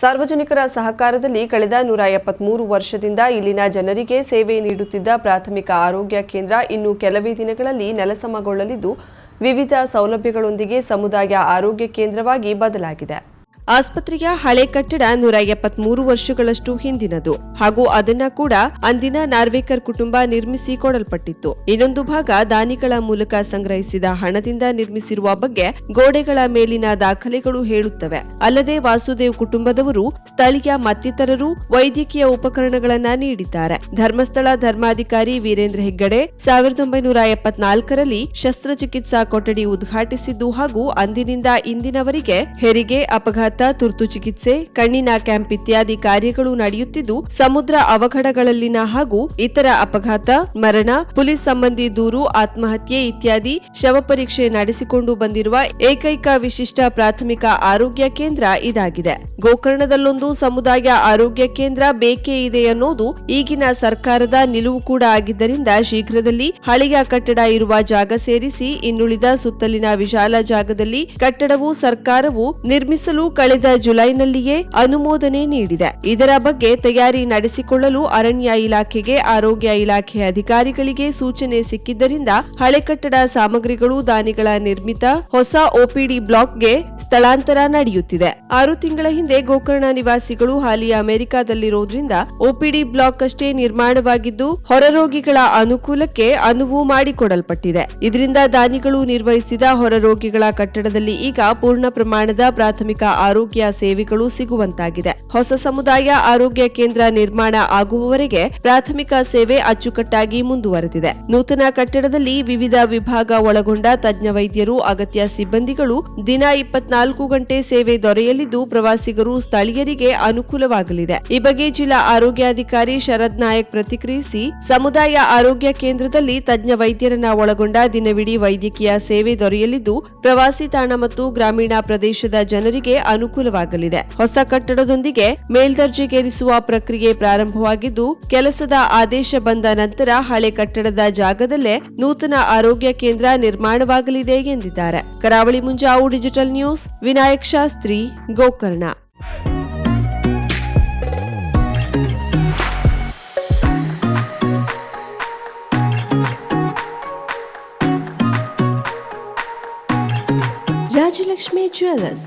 ಸಾರ್ವಜನಿಕರ ಸಹಕಾರದಲ್ಲಿ ಕಳೆದ ನೂರ ಎಪ್ಪತ್ಮೂರು ವರ್ಷದಿಂದ ಇಲ್ಲಿನ ಜನರಿಗೆ ಸೇವೆ ನೀಡುತ್ತಿದ್ದ ಪ್ರಾಥಮಿಕ ಆರೋಗ್ಯ ಕೇಂದ್ರ ಇನ್ನು ಕೆಲವೇ ದಿನಗಳಲ್ಲಿ ನೆಲಸಮಗೊಳ್ಳಲಿದ್ದು, ವಿವಿಧ ಸೌಲಭ್ಯಗಳೊಂದಿಗೆ ಸಮುದಾಯ ಆರೋಗ್ಯ ಕೇಂದ್ರವಾಗಿ ಬದಲಾಗಿದೆ. ಆಸ್ಪತ್ರೆಯ ಹಳೆ ಕಟ್ಟಡ ನೂರ ಎಪ್ಪತ್ಮೂರು ವರ್ಷಗಳಷ್ಟು ಹಿಂದಿನದು. ಹಾಗೂ ಅದನ್ನ ಕೂಡ ಅಂದಿನ ನಾರ್ವೇಕರ್ ಕುಟುಂಬ ನಿರ್ಮಿಸಿ ಕೊಡಲ್ಪಟ್ಟಿತ್ತು. ಇನ್ನೊಂದು ಭಾಗ ದಾನಿಗಳ ಮೂಲಕ ಸಂಗ್ರಹಿಸಿದ ಹಣದಿಂದ ನಿರ್ಮಿಸಿರುವ ಬಗ್ಗೆ ಗೋಡೆಗಳ ಮೇಲಿನ ದಾಖಲೆಗಳು ಹೇಳುತ್ತವೆ. ಅಲ್ಲದೆ ವಾಸುದೇವ್ ಕುಟುಂಬದವರು, ಸ್ಥಳೀಯ ಮತ್ತಿತರರು ವೈದ್ಯಕೀಯ ಉಪಕರಣಗಳನ್ನ ನೀಡಿದ್ದಾರೆ. ಧರ್ಮಸ್ಥಳ ಧರ್ಮಾಧಿಕಾರಿ ವೀರೇಂದ್ರ ಹೆಗ್ಗಡೆ ಸಾವಿರದ ಒಂಬೈನೂರ ಎಪ್ಪತ್ನಾಲ್ಕರಲ್ಲಿ ಶಸ್ತ್ರಚಿಕಿತ್ಸಾ ಕೊಠಡಿ ಉದ್ಘಾಟಿಸಿದ್ದು ಹಾಗೂ ಅಂದಿನಿಂದ ಇಂದಿನವರೆಗೆ ಹೆರಿಗೆ, ಅಪಘಾತ ತುರ್ತು ಚಿಕಿತ್ಸೆ, ಕಣ್ಣಿನ ಕ್ಯಾಂಪ್ ಇತ್ಯಾದಿ ಕಾರ್ಯಗಳು ನಡೆಯುತ್ತಿದ್ದು, ಸಮುದ್ರ ಅವಘಡಗಳಲ್ಲಿನ ಹಾಗೂ ಇತರ ಅಪಘಾತ, ಮರಣ, ಪೊಲೀಸ್ ಸಂಬಂಧಿ ದೂರು, ಆತ್ಮಹತ್ಯೆ ಇತ್ಯಾದಿ ಶವ ಪರೀಕ್ಷೆ ನಡೆಸಿಕೊಂಡು ಬಂದಿರುವ ಏಕೈಕ ವಿಶಿಷ್ಟ ಪ್ರಾಥಮಿಕ ಆರೋಗ್ಯ ಕೇಂದ್ರ ಇದಾಗಿದೆ. ಗೋಕರ್ಣದಲ್ಲೊಂದು ಸಮುದಾಯ ಆರೋಗ್ಯ ಕೇಂದ್ರ ಬೇಕೇ ಇದೆ ಅನ್ನೋದು ಈಗಿನ ಸರ್ಕಾರದ ನಿಲುವು ಕೂಡ ಆಗಿದ್ದರಿಂದ ಶೀಘ್ರದಲ್ಲಿ ಹಳೆಯ ಕಟ್ಟಡ ಇರುವ ಜಾಗ ಸೇರಿಸಿ ಇನ್ನುಳಿದ ಸುತ್ತಲಿನ ವಿಶಾಲ ಜಾಗದಲ್ಲಿ ಕಟ್ಟಡವು, ಸರ್ಕಾರವು ನಿರ್ಮಿಸಲು ಕಳೆದ ಜುಲೈನಲ್ಲಿಯೇ ಅನುಮೋದನೆ ನೀಡಿದೆ. ಇದರ ಬಗ್ಗೆ ತಯಾರಿ ನಡೆಸಿಕೊಳ್ಳಲು ಅರಣ್ಯ ಇಲಾಖೆಗೆ, ಆರೋಗ್ಯ ಇಲಾಖೆ ಅಧಿಕಾರಿಗಳಿಗೆ ಸೂಚನೆ ಸಿಕ್ಕಿದ್ದರಿಂದ ಹಳೆ ಕಟ್ಟಡ ಸಾಮಗ್ರಿಗಳು, ದಾನಿಗಳ ನಿರ್ಮಿತ ಹೊಸ ಒಪಿಡಿ ಬ್ಲಾಕ್ಗೆ ಸ್ಥಳಾಂತರ ನಡೆಯುತ್ತಿದೆ. ಆರು ತಿಂಗಳ ಹಿಂದೆ ಗೋಕರ್ಣ ನಿವಾಸಿಗಳು ಹಾಲಿ ಅಮೆರಿಕಾದಲ್ಲಿರೋದ್ರಿಂದ ಒಪಿಡಿ ಬ್ಲಾಕ್ ಅಷ್ಟೇ ನಿರ್ಮಾಣವಾಗಿದ್ದು, ಹೊರರೋಗಿಗಳ ಅನುಕೂಲಕ್ಕೆ ಅನುವು ಮಾಡಿಕೊಡಲ್ಪಟ್ಟಿದೆ. ಇದರಿಂದ ದಾನಿಗಳು ನಿರ್ವಹಿಸಿದ ಹೊರರೋಗಿಗಳ ಕಟ್ಟಡದಲ್ಲಿ ಈಗ ಪೂರ್ಣ ಪ್ರಮಾಣದ ಪ್ರಾಥಮಿಕ ಆರೋಗ್ಯ ಸೇವೆಗಳು ಸಿಗುವಂತಾಗಿದೆ. ಹೊಸ ಸಮುದಾಯ ಆರೋಗ್ಯ ಕೇಂದ್ರ ನಿರ್ಮಾಣ ಆಗುವವರೆಗೆ ಪ್ರಾಥಮಿಕ ಸೇವೆ ಅಚ್ಚುಕಟ್ಟಾಗಿ ಮುಂದುವರೆದಿದೆ. ನೂತನ ಕಟ್ಟಡದಲ್ಲಿ ವಿವಿಧ ವಿಭಾಗ ಒಳಗೊಂಡ ತಜ್ಞ ವೈದ್ಯರು, ಅಗತ್ಯ ಸಿಬ್ಬಂದಿಗಳು ದಿನ ಇಪ್ಪತ್ನಾಲ್ಕು ಗಂಟೆ ಸೇವೆ ದೊರೆಯಲಿದ್ದು ಪ್ರವಾಸಿಗರು ಸ್ಥಳೀಯರಿಗೆ ಅನುಕೂಲವಾಗಲಿದೆ. ಈ ಬಗ್ಗೆ ಜಿಲ್ಲಾ ಆರೋಗ್ಯಾಧಿಕಾರಿ ಶರದ್ ನಾಯಕ್ ಪ್ರತಿಕ್ರಿಯಿಸಿ, ಸಮುದಾಯ ಆರೋಗ್ಯ ಕೇಂದ್ರದಲ್ಲಿ ತಜ್ಞ ವೈದ್ಯರನ್ನ ಒಳಗೊಂಡ ದಿನವಿಡೀ ವೈದ್ಯಕೀಯ ಸೇವೆ ದೊರೆಯಲಿದ್ದು, ಪ್ರವಾಸಿ ತಾಣ ಮತ್ತು ಗ್ರಾಮೀಣ ಪ್ರದೇಶದ ಜನರಿಗೆ ಅನುಕೂಲವಾಗಲಿದೆ. ಹೊಸ ಕಟ್ಟಡದೊಂದಿಗೆ ಮೇಲ್ದರ್ಜೆಗೇರಿಸುವ ಪ್ರಕ್ರಿಯೆ ಪ್ರಾರಂಭವಾಗಿದ್ದು, ಕೆಲಸದ ಆದೇಶ ಬಂದ ನಂತರ ಹಳೆ ಕಟ್ಟಡದ ಜಾಗದಲ್ಲೇ ನೂತನ ಆರೋಗ್ಯ ಕೇಂದ್ರ ನಿರ್ಮಾಣವಾಗಲಿದೆ ಎಂದಿದ್ದಾರೆ. Karavali Munjavu digital news, Vinayak Shastri, Gokarna. Rajalakshmi jewellers